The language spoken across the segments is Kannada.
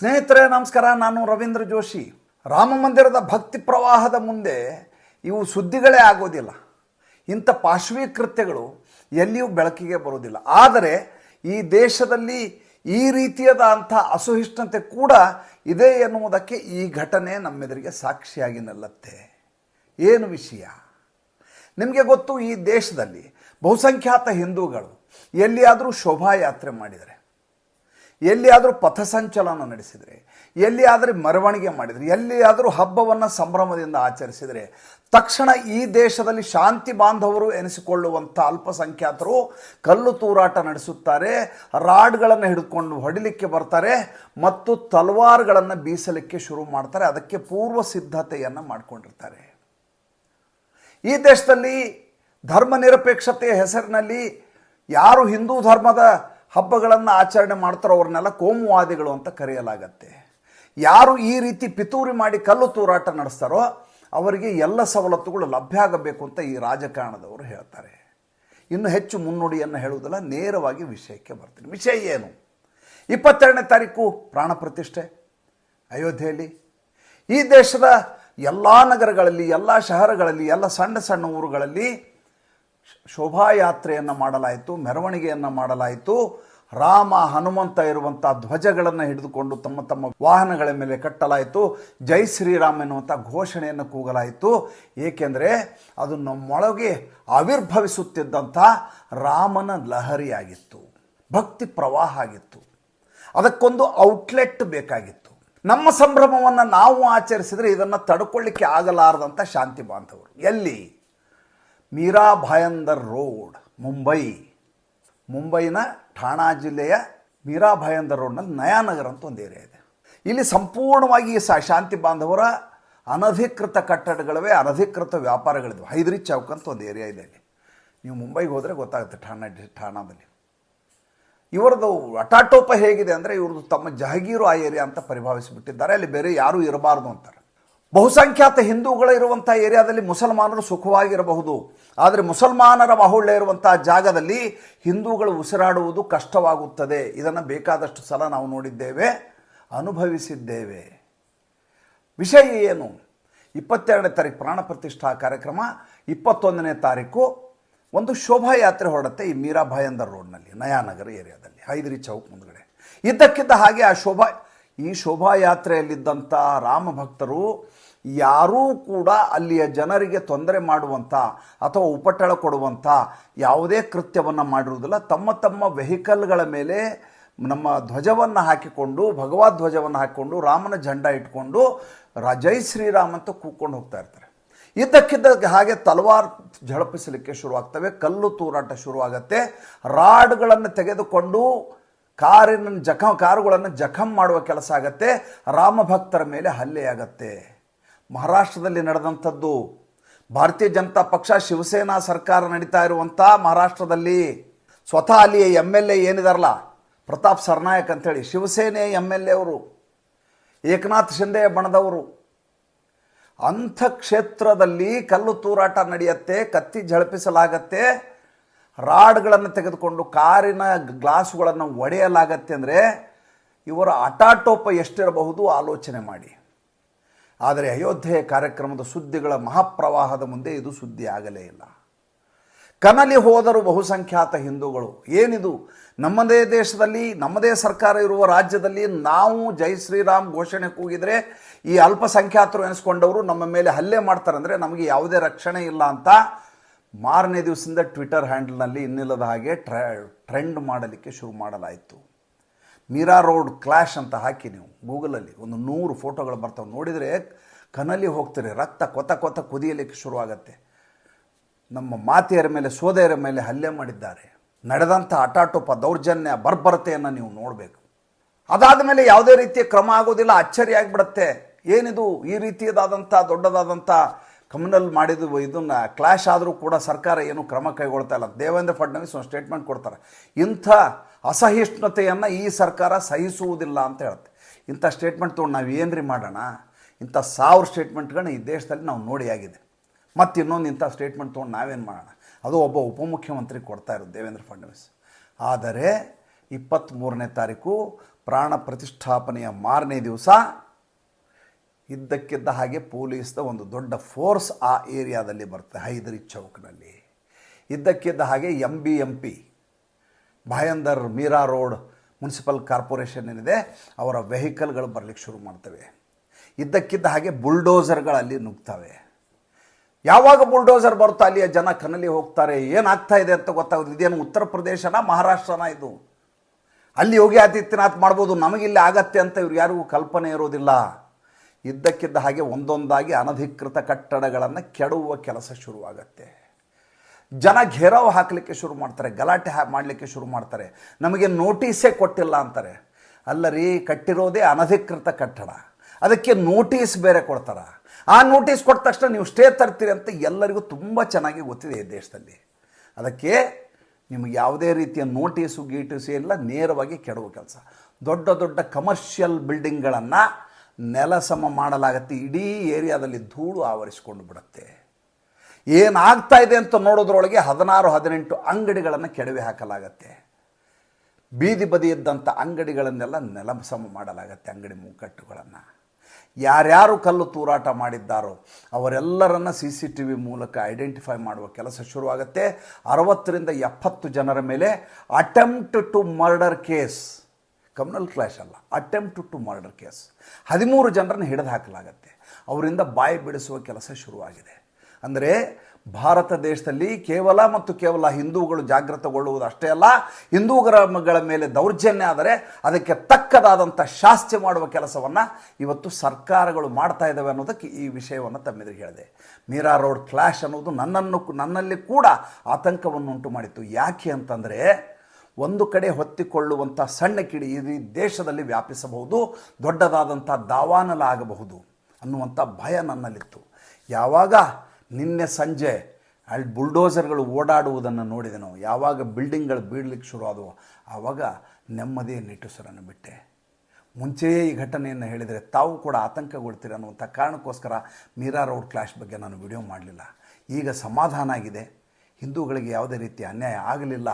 ಸ್ನೇಹಿತರೆ, ನಮಸ್ಕಾರ. ನಾನು ರವೀಂದ್ರ ಜೋಶಿ. ರಾಮ ಮಂದಿರದ ಭಕ್ತಿ ಪ್ರವಾಹದ ಮುಂದೆ ಇವು ಸುದ್ದಿಗಳೇ ಆಗೋದಿಲ್ಲ. ಇಂಥ ಪಾಶ್ವೀಕೃತ್ಯಗಳು ಎಲ್ಲಿಯೂ ಬೆಳಕಿಗೆ ಬರೋದಿಲ್ಲ ಆದರೆ ಈ ದೇಶದಲ್ಲಿ ಈ ರೀತಿಯಾದಂಥ ಅಸಹಿಷ್ಣುತೆ ಕೂಡ ಇದೆ ಎನ್ನುವುದಕ್ಕೆ ಈ ಘಟನೆ ನಮ್ಮೆದುರಿಗೆ ಸಾಕ್ಷಿಯಾಗಿ ನಿಲ್ಲತ್ತೆ. ಏನು ವಿಷಯ? ನಿಮಗೆ ಗೊತ್ತು, ಈ ದೇಶದಲ್ಲಿ ಬಹುಸಂಖ್ಯಾತ ಹಿಂದೂಗಳು ಎಲ್ಲಿಯಾದರೂ ಶೋಭಾಯಾತ್ರೆ ಮಾಡಿದರೆ ಎಲ್ಲಿಯಾದರೂ ಪಥಸಂಚಲನ ನಡೆಸಿದರೆ, ಎಲ್ಲಿಯಾದರೂ ಮೆರವಣಿಗೆ ಮಾಡಿದರೆ, ಎಲ್ಲಿಯಾದರೂ ಹಬ್ಬವನ್ನು ಸಂಭ್ರಮದಿಂದ ಆಚರಿಸಿದರೆ, ತಕ್ಷಣ ಈ ದೇಶದಲ್ಲಿ ಶಾಂತಿ ಬಾಂಧವರು ಎನಿಸಿಕೊಳ್ಳುವಂಥ ಅಲ್ಪಸಂಖ್ಯಾತರು ಕಲ್ಲು ತೂರಾಟ ನಡೆಸುತ್ತಾರೆ, ರಾಡ್ಗಳನ್ನು ಹಿಡ್ಕೊಂಡು ಹೊಡಿಲಿಕ್ಕೆ ಬರ್ತಾರೆ ಮತ್ತು ತಲ್ವಾರ್ಗಳನ್ನು ಬೀಸಲಿಕ್ಕೆ ಶುರು ಮಾಡ್ತಾರೆ. ಅದಕ್ಕೆ ಪೂರ್ವ ಸಿದ್ಧತೆಯನ್ನು ಮಾಡಿಕೊಂಡಿರ್ತಾರೆ. ಈ ದೇಶದಲ್ಲಿ ಧರ್ಮ ನಿರಪೇಕ್ಷತೆಯ ಹೆಸರಿನಲ್ಲಿ ಯಾರು ಹಿಂದೂ ಧರ್ಮದ ಹಬ್ಬಗಳನ್ನು ಆಚರಣೆ ಮಾಡ್ತಾರೋ ಅವ್ರನ್ನೆಲ್ಲ ಕೋಮುವಾದಿಗಳು ಅಂತ ಕರೆಯಲಾಗತ್ತೆ. ಯಾರು ಈ ರೀತಿ ಪಿತೂರಿ ಮಾಡಿ ಕಲ್ಲು ತೂರಾಟ ನಡೆಸ್ತಾರೋ ಅವರಿಗೆ ಎಲ್ಲ ಸವಲತ್ತುಗಳು ಲಭ್ಯ ಆಗಬೇಕು ಅಂತ ಈ ರಾಜಕಾರಣದವರು ಹೇಳ್ತಾರೆ. ಇನ್ನು ಹೆಚ್ಚು ಮುನ್ನುಡಿಯನ್ನು ಹೇಳುವುದಿಲ್ಲ, ನೇರವಾಗಿ ವಿಷಯಕ್ಕೆ ಬರ್ತೀನಿ. ವಿಷಯ ಏನು? ಇಪ್ಪತ್ತೆರಡನೇ ತಾರೀಕು ಪ್ರಾಣ ಪ್ರತಿಷ್ಠೆ, ಅಯೋಧ್ಯೆಯಲ್ಲಿ. ಈ ದೇಶದ ಎಲ್ಲ ನಗರಗಳಲ್ಲಿ, ಎಲ್ಲ ಶಹರಗಳಲ್ಲಿ, ಎಲ್ಲ ಸಣ್ಣ ಸಣ್ಣ ಊರುಗಳಲ್ಲಿ ಶೋಭಾಯಾತ್ರೆಯನ್ನು ಮಾಡಲಾಯಿತು, ಮೆರವಣಿಗೆಯನ್ನು ಮಾಡಲಾಯಿತು. ರಾಮ, ಹನುಮಂತ ಇರುವಂಥ ಧ್ವಜಗಳನ್ನು ಹಿಡಿದುಕೊಂಡು ತಮ್ಮ ತಮ್ಮ ವಾಹನಗಳ ಮೇಲೆ ಕಟ್ಟಲಾಯಿತು. ಜೈ ಶ್ರೀರಾಮ್ ಎನ್ನುವಂಥ ಘೋಷಣೆಯನ್ನು ಕೂಗಲಾಯಿತು. ಏಕೆಂದರೆ ಅದು ನಮ್ಮೊಳಗೆ ಆವಿರ್ಭವಿಸುತ್ತಿದ್ದಂಥ ರಾಮನ ಲಹರಿಯಾಗಿತ್ತು, ಭಕ್ತಿ ಪ್ರವಾಹ ಆಗಿತ್ತು. ಅದಕ್ಕೊಂದು ಔಟ್ಲೆಟ್ ಬೇಕಾಗಿತ್ತು. ನಮ್ಮ ಸಂಭ್ರಮವನ್ನು ನಾವು ಆಚರಿಸಿದರೆ ಇದನ್ನು ತಡ್ಕೊಳ್ಳಿಕ್ಕೆ ಆಗಲಾರದಂಥ ಶಾಂತಿ ಬಾಂಧವರು. ಎಲ್ಲಿ? ಮೀರಾ ಭಾಯಂದರ್ ರೋಡ್, ಮುಂಬೈ. ಮುಂಬೈನ ಠಾಣಾ ಜಿಲ್ಲೆಯ ಮೀರಾ ಭಾಯಂದರ್ ರೋಡ್ನಲ್ಲಿ ನಯಾನಗರ್ ಅಂತ ಒಂದು ಏರಿಯಾ ಇದೆ. ಇಲ್ಲಿ ಸಂಪೂರ್ಣವಾಗಿ ಶಾಂತಿ ಬಾಂಧವರ ಅನಧಿಕೃತ ಕಟ್ಟಡಗಳವೇ, ಅನಧಿಕೃತ ವ್ಯಾಪಾರಗಳಿದ್ವು. ಹೈದ್ರಿ ಚೌಕ್ ಅಂತ ಒಂದು ಏರಿಯಾ ಇದೆ ಅಲ್ಲಿ. ನೀವು ಮುಂಬೈಗೆ ಹೋದರೆ ಗೊತ್ತಾಗುತ್ತೆ ಠಾಣಾ ಠಾಣಾದಲ್ಲಿ. ಇವರದು ಅಟಾಟೋಪ ಹೇಗಿದೆ ಅಂದರೆ ಇವ್ರದ್ದು ತಮ್ಮ ಜಹಗೀರು ಆ ಏರಿಯಾ ಅಂತ ಪರಿಭಾವಿಸಿಬಿಟ್ಟಿದ್ದಾರೆ. ಅಲ್ಲಿ ಬೇರೆ ಯಾರೂ ಇರಬಾರ್ದು ಅಂತಾರೆ. ಬಹುಸಂಖ್ಯಾತ ಹಿಂದೂಗಳು ಇರುವಂಥ ಏರಿಯಾದಲ್ಲಿ ಮುಸಲ್ಮಾನರು ಸುಖವಾಗಿರಬಹುದು. ಆದರೆ ಮುಸಲ್ಮಾನರ ಬಾಹುಳ್ಯ ಇರುವಂಥ ಜಾಗದಲ್ಲಿ ಹಿಂದೂಗಳು ಉಸಿರಾಡುವುದು ಕಷ್ಟವಾಗುತ್ತದೆ. ಇದನ್ನು ಬೇಕಾದಷ್ಟು ಸಲ ನಾವು ನೋಡಿದ್ದೇವೆ, ಅನುಭವಿಸಿದ್ದೇವೆ. ವಿಷಯ ಏನು? ಇಪ್ಪತ್ತೆರಡನೇ ತಾರೀಕು ಪ್ರಾಣ ಪ್ರತಿಷ್ಠಾ ಕಾರ್ಯಕ್ರಮ, ಇಪ್ಪತ್ತೊಂದನೇ ತಾರೀಕು ಒಂದು ಶೋಭಾಯಾತ್ರೆ ಹೊರಡುತ್ತೆ ಈ ಮೀರಾಭಾಯಂದರ್ ರೋಡ್ನಲ್ಲಿ, ನಯಾನಗರ ಏರಿಯಾದಲ್ಲಿ, ಹೈದರಿ ಚೌಕ್ ಮುಂದ್ಗಡೆ. ಇದ್ದಕ್ಕಿದ್ದ ಹಾಗೆ ಆ ಶೋಭಾ, ಈ ಶೋಭಾಯಾತ್ರೆಯಲ್ಲಿದ್ದಂಥ ರಾಮ ಭಕ್ತರು ಯಾರೂ ಕೂಡ ಅಲ್ಲಿಯ ಜನರಿಗೆ ತೊಂದರೆ ಮಾಡುವಂಥ ಅಥವಾ ಉಪಟಳ ಕೊಡುವಂಥ ಯಾವುದೇ ಕೃತ್ಯವನ್ನು ಮಾಡಿರುವುದಿಲ್ಲ. ತಮ್ಮ ತಮ್ಮ ವೆಹಿಕಲ್ಗಳ ಮೇಲೆ ನಮ್ಮ ಧ್ವಜವನ್ನು ಹಾಕಿಕೊಂಡು ಭಗವದ್ ಧ್ವಜವನ್ನು ಹಾಕಿಕೊಂಡು, ರಾಮನ ಜಂಡ ಇಟ್ಕೊಂಡು ಜೈ ಶ್ರೀರಾಮ್ ಅಂತ ಕೂಕೊಂಡು ಹೋಗ್ತಾ ಇರ್ತಾರೆ. ಇದ್ದಕ್ಕಿದ್ದ ಹಾಗೆ ತಲವಾರ್ ಝಳಪಿಸಲಿಕ್ಕೆ ಶುರುವಾಗ್ತವೆ, ಕಲ್ಲು ತೂರಾಟ ಶುರುವಾಗತ್ತೆ. ರಾಡ್ಗಳನ್ನು ತೆಗೆದುಕೊಂಡು ಕಾರಿನ ಜಖಂ, ಕಾರುಗಳನ್ನು ಜಖಂ ಮಾಡುವ ಕೆಲಸ ಆಗತ್ತೆ. ರಾಮ ಭಕ್ತರ ಮೇಲೆ ಹಲ್ಲೆಯಾಗತ್ತೆ ಮಹಾರಾಷ್ಟ್ರದಲ್ಲಿ ನಡೆದಂಥದ್ದು. ಭಾರತೀಯ ಜನತಾ ಪಕ್ಷ ಶಿವಸೇನಾ ಸರ್ಕಾರ ನಡೀತಾ ಇರುವಂಥ ಮಹಾರಾಷ್ಟ್ರದಲ್ಲಿ ಸ್ವತಃ ಅಲ್ಲಿ ಎಂ ಎಲ್ ಎ ಏನಿದಾರಲ್ಲ, ಪ್ರತಾಪ್ ಸರ್ನಾಯಕ್ ಅಂಥೇಳಿ, ಶಿವಸೇನೆ ಎಂ ಎಲ್ ಎ ಅವರು, ಏಕನಾಥ್ ಶಿಂದೆ ಬಣದವರು. ಅಂಥ ಕ್ಷೇತ್ರದಲ್ಲಿ ಕಲ್ಲು ತೂರಾಟ ನಡೆಯುತ್ತೆ, ಕತ್ತಿ ಝಳಪಿಸಲಾಗತ್ತೆ. ರಾಡ್ಗಳನ್ನು ತೆಗೆದುಕೊಂಡು ಕಾರಿನ ಗ್ಲಾಸುಗಳನ್ನು ಒಡೆಯಲಾಗತ್ತೆ ಅಂದರೆ ಇವರ ಅಟಾಟೋಪ ಎಷ್ಟಿರಬಹುದು ಆಲೋಚನೆ ಮಾಡಿ. ಆದರೆ ಅಯೋಧ್ಯೆ ಕಾರ್ಯಕ್ರಮದ ಸುದ್ದಿಗಳ ಮಹಾಪ್ರವಾಹದ ಮುಂದೆ ಇದು ಸುದ್ದಿ ಆಗಲೇ ಇಲ್ಲ. ಕನಲಿ ಹೋದರು ಬಹುಸಂಖ್ಯಾತ ಹಿಂದೂಗಳು. ಏನಿದು? ನಮ್ಮದೇ ದೇಶದಲ್ಲಿ, ನಮ್ಮದೇ ಸರ್ಕಾರ ಇರುವ ರಾಜ್ಯದಲ್ಲಿ ನಾವು ಜೈ ಶ್ರೀರಾಮ್ ಘೋಷಣೆ ಕೂಗಿದರೆ ಈ ಅಲ್ಪಸಂಖ್ಯಾತರು ಎನಿಸ್ಕೊಂಡವರು ನಮ್ಮ ಮೇಲೆ ಹಲ್ಲೆ ಮಾಡ್ತಾರೆ ಅಂದರೆ ನಮಗೆ ಯಾವುದೇ ರಕ್ಷಣೆ ಇಲ್ಲ ಅಂತ ಮಾರನೇ ದಿವಸದಿಂದ ಟ್ವಿಟರ್ ಹ್ಯಾಂಡಲ್ನಲ್ಲಿ ಇನ್ನಿಲ್ಲದ ಹಾಗೆ ಟ್ರೆ ಟ್ರೆಂಡ್ ಮಾಡಲಿಕ್ಕೆ ಶುರು ಮಾಡಲಾಯಿತು. ಮೀರಾ ರೋಡ್ ಕ್ಲಾಶ್ ಅಂತ ಹಾಕಿ ನೀವು ಗೂಗಲಲ್ಲಿ ಒಂದು ನೂರು ಫೋಟೋಗಳು ಬರ್ತವೆ. ನೋಡಿದರೆ ಕನಲಿ ಹೋಗ್ತಾರೆ. ರಕ್ತ ಕೊತ ಕೊತ ಕುದಿಯಲಿಕ್ಕೆ ಶುರುವಾಗತ್ತೆ. ನಮ್ಮ ಮಾತೆಯರ ಮೇಲೆ, ಸೋದೆಯರ ಮೇಲೆ ಹಲ್ಲೆ ಮಾಡಿದ್ದಾರೆ. ನಡೆದಂಥ ಅಟಾಟೋಪ ದೌರ್ಜನ್ಯ, ಬರ್ಬರತೆಯನ್ನು ನೀವು ನೋಡಬೇಕು. ಅದಾದ ಮೇಲೆ ಯಾವುದೇ ರೀತಿಯ ಕ್ರಮ ಆಗೋದಿಲ್ಲ. ಅಚ್ಚರಿ ಆಗಿಬಿಡುತ್ತೆ. ಏನಿದು? ಈ ರೀತಿಯದಾದಂಥ, ದೊಡ್ಡದಾದಂಥ ಕಮ್ಯುನಲ್ ಮಾಡಿದ ಇದನ್ನು ಕ್ಲಾಶ್ ಆದರೂ ಕೂಡ ಸರ್ಕಾರ ಏನು ಕ್ರಮ ಕೈಗೊಳ್ತಾ ಇಲ್ಲ. ದೇವೇಂದ್ರ ಫಡ್ನವೀಸ್ ಒಂದು ಸ್ಟೇಟ್ಮೆಂಟ್ ಕೊಡ್ತಾರೆ. ಇಂಥ ಅಸಹಿಷ್ಣುತೆಯನ್ನು ಈ ಸರ್ಕಾರ ಸಹಿಸುವುದಿಲ್ಲ ಅಂತ ಹೇಳುತ್ತೆ. ಇಂಥ ಸ್ಟೇಟ್ಮೆಂಟ್ ತೊಗೊಂಡು ನಾವು ಏನ್ರಿ ಮಾಡೋಣ? ಇಂಥ ಸಾವಿರ ಸ್ಟೇಟ್ಮೆಂಟ್ಗಳನ್ನ ಈ ದೇಶದಲ್ಲಿ ನಾವು ನೋಡಿ ಆಗಿದೆ. ಮತ್ತು ಇನ್ನೊಂದು ಇಂಥ ಸ್ಟೇಟ್ಮೆಂಟ್ ತೊಗೊಂಡು ನಾವೇನು ಮಾಡೋಣ? ಅದು ಒಬ್ಬ ಉಪಮುಖ್ಯಮಂತ್ರಿ ಕೊಡ್ತಾ ಇರೋದು ದೇವೇಂದ್ರ ಫಡ್ನವೀಸ್. ಆದರೆ ಇಪ್ಪತ್ತ್ಮೂರನೇ ತಾರೀಕು ಪ್ರಾಣ ಪ್ರತಿಷ್ಠಾಪನೆಯ ಮಾರನೇ ದಿವಸ ಇದ್ದಕ್ಕಿದ್ದ ಹಾಗೆ ಪೊಲೀಸ್ದ ಒಂದು ದೊಡ್ಡ ಫೋರ್ಸ್ ಆ ಏರಿಯಾದಲ್ಲಿ ಬರುತ್ತೆ ಹೈದರಿ ಚೌಕ್ನಲ್ಲಿ. ಇದ್ದಕ್ಕಿದ್ದ ಹಾಗೆ M B M P Bhayandar Mira road municipal corporation ಏನಿದೆ, ಅವರ ವೆಹಿಕಲ್ಗಳು ಬರಲಿಕ್ಕೆ ಶುರು ಮಾಡ್ತವೆ. ಇದ್ದಕ್ಕಿದ್ದ ಹಾಗೆ ಬುಲ್ಡೋಸರ್ಗಳು ಅಲ್ಲಿ ನುಗ್ತವೆ. ಯಾವಾಗ ಬುಲ್ಡೋಸರ್ ಬರುತ್ತೋ ಅಲ್ಲಿಯ ಜನ ಕನಲ್ಲಿ ಹೋಗ್ತಾರೆ, ಏನಾಗ್ತಾ ಇದೆ ಅಂತ ಗೊತ್ತಾಗೋದು ಇದೇನು ಉತ್ತರ ಪ್ರದೇಶನ, ಮಹಾರಾಷ್ಟ್ರನ ಇದು? ಅಲ್ಲಿ ಯೋಗಿ ಆದಿತ್ಯನಾಥ್ ಮಾಡ್ಬೋದು ನಮಗಿಲ್ಲಿ ಆಗತ್ತೆ ಅಂತ ಇವ್ರು ಯಾರಿಗೂ ಕಲ್ಪನೆ ಇರೋದಿಲ್ಲ. ಇದ್ದಕ್ಕಿದ್ದ ಹಾಗೆ ಒಂದೊಂದಾಗಿ ಅನಧಿಕೃತ ಕಟ್ಟಡಗಳನ್ನು ಕೆಡುವ ಕೆಲಸ ಶುರುವಾಗತ್ತೆ. ಜನ ಘೇರಾವ್ ಹಾಕಲಿಕ್ಕೆ ಶುರು ಮಾಡ್ತಾರೆ, ಗಲಾಟೆ ಹಾ, ಮಾಡಲಿಕ್ಕೆ ಶುರು ಮಾಡ್ತಾರೆ. ನಮಗೆ ನೋಟಿಸೇ ಕೊಟ್ಟಿಲ್ಲ ಅಂತಾರೆ. ಅಲ್ಲ ರೀ, ಕಟ್ಟಿರೋದೇ ಅನಧಿಕೃತ ಕಟ್ಟಡ. ಅದಕ್ಕೆ ನೋಟಿಸ್ ಬೇರೆ ಕೊಡ್ತಾರೆ. ಆ ನೋಟಿಸ್ ಕೊಟ್ಟ ತಕ್ಷಣ ನೀವು ಸ್ಟೇ ತರ್ತೀರಿ ಅಂತ ಎಲ್ಲರಿಗೂ ತುಂಬ ಚೆನ್ನಾಗಿ ಗೊತ್ತಿದೆ ಈ ದೇಶದಲ್ಲಿ. ಅದಕ್ಕೆ ನಿಮಗೆ ಯಾವುದೇ ರೀತಿಯ ನೋಟಿಸು ಗೀಟಿಸು ಎಲ್ಲ ನೇರವಾಗಿ ಕೆಡುವ ಕೆಲಸ. ದೊಡ್ಡ ದೊಡ್ಡ ಕಮರ್ಷಿಯಲ್ ಬಿಲ್ಡಿಂಗ್ಗಳನ್ನು ನೆಲಸಮ ಮಾಡಲಾಗತ್ತೆ. ಇಡೀ ಏರಿಯಾದಲ್ಲಿ ಧೂಳು ಆವರಿಸಿಕೊಂಡು ಬಿಡುತ್ತೆ. ಏನಾಗ್ತಾ ಇದೆ ಅಂತ ನೋಡೋದ್ರೊಳಗೆ ಹದಿನಾರು, ಹದಿನೆಂಟು ಅಂಗಡಿಗಳನ್ನು ಕೆಡವಿ ಹಾಕಲಾಗತ್ತೆ. ಬೀದಿ ಬದಿ ಅಂಗಡಿಗಳನ್ನೆಲ್ಲ ನೆಲಸಮ ಮಾಡಲಾಗತ್ತೆ ಅಂಗಡಿ ಮುಗ್ಗಟ್ಟುಗಳನ್ನು ಯಾರ್ಯಾರು ಕಲ್ಲು ತೂರಾಟ ಮಾಡಿದ್ದಾರೋ ಅವರೆಲ್ಲರನ್ನ ಸಿ ಸಿ ಟಿ ವಿ ಮೂಲಕ ಐಡೆಂಟಿಫೈ ಮಾಡುವ ಕೆಲಸ ಶುರುವಾಗುತ್ತೆ. ಅರವತ್ತರಿಂದ ಎಪ್ಪತ್ತು ಜನರ ಮೇಲೆ attempt to murder case communal clash ಅಲ್ಲ ಅಟೆಂಪ್ಟ್ ಟು ಮರ್ಡರ್ ಕೇಸ್ ಹದಿಮೂರು ಜನರನ್ನು ಹಿಡಿದು ಹಾಕಲಾಗತ್ತೆ. ಅವರಿಂದ ಬಾಯಿ ಬಿಡಿಸುವ ಕೆಲಸ ಶುರುವಾಗಿದೆ. ಅಂದರೆ ಭಾರತ ದೇಶದಲ್ಲಿ ಕೇವಲ ಮತ್ತು ಕೇವಲ ಹಿಂದೂಗಳು ಜಾಗೃತಗೊಳ್ಳುವುದು ಅಷ್ಟೇ ಅಲ್ಲ, ಹಿಂದೂಗಳ ಮೇಲೆ ದೌರ್ಜನ್ಯ ಆದರೆ ಅದಕ್ಕೆ ತಕ್ಕದಾದಂಥ ಶಾಸ್ತಿ ಮಾಡುವ ಕೆಲಸವನ್ನು ಇವತ್ತು ಸರ್ಕಾರಗಳು ಮಾಡ್ತಾ ಇದ್ದಾವೆ ಅನ್ನೋದಕ್ಕೆ ಈ ವಿಷಯವನ್ನು ತಮ್ಮೆದುರಿಗೆ ಹೇಳಿದೆ. ಮೀರಾ ರೋಡ್ ಕ್ಲಾಶ್ ಅನ್ನೋದು ನನ್ನನ್ನು ನನ್ನಲ್ಲಿ ಕೂಡ ಆತಂಕವನ್ನು ಉಂಟು ಮಾಡಿತ್ತು. ಯಾಕೆ ಅಂತಂದರೆ ಒಂದು ಕಡೆ ಹೊತ್ತಿಕೊಳ್ಳುವಂಥ ಸಣ್ಣ ಕಿಡಿ ಈ ದೇಶದಲ್ಲಿ ವ್ಯಾಪಿಸಬಹುದು ದೊಡ್ಡದಾದಂಥ ದಾವಾನಲ ಆಗಬಹುದು ಅನ್ನುವಂಥ ಭಯ ನನ್ನಲ್ಲಿತ್ತು. ಯಾವಾಗ ನಿನ್ನೆ ಸಂಜೆ ಅಲ್ಲಿ ಬುಲ್ಡೋಸರ್ಗಳು ಓಡಾಡುವುದನ್ನು ನಾವು ಯಾವಾಗ ಬಿಲ್ಡಿಂಗ್ಗಳು ಬೀಳಲಿಕ್ಕೆ ಶುರು ಆದವು ಆವಾಗ ನೆಮ್ಮದಿಯ ನಿಟ್ಟುಸರನ್ನು ಬಿಟ್ಟೆ. ಮುಂಚೆಯೇ ಈ ಘಟನೆಯನ್ನು ಹೇಳಿದರೆ ತಾವು ಕೂಡ ಆತಂಕಗೊಳ್ತೀರ ಅನ್ನುವಂಥ ಕಾರಣಕ್ಕೋಸ್ಕರ ಮೀರಾ ರೋಡ್ ಕ್ಲಾಶ್ ಬಗ್ಗೆ ನಾನು ವಿಡಿಯೋ ಮಾಡಲಿಲ್ಲ. ಈಗ ಸಮಾಧಾನ ಆಗಿದೆ. ಹಿಂದೂಗಳಿಗೆ ಯಾವುದೇ ರೀತಿ ಅನ್ಯಾಯ ಆಗಲಿಲ್ಲ.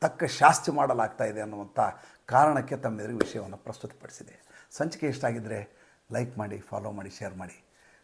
ತಕ್ಕ ಶಾಸ್ತಿ ಮಾಡಲಾಗ್ತಾ ಇದೆ ಅನ್ನುವಂಥ ಕಾರಣಕ್ಕೆ ತಮ್ಮೆದುರಿಗೆ ವಿಷಯವನ್ನು ಪ್ರಸ್ತುತಪಡಿಸಿದೆ. ಸಂಚಿಕೆ ಇಷ್ಟ ಆಗಿದ್ದರೆ ಲೈಕ್ ಮಾಡಿ, ಫಾಲೋ ಮಾಡಿ, ಶೇರ್ ಮಾಡಿ.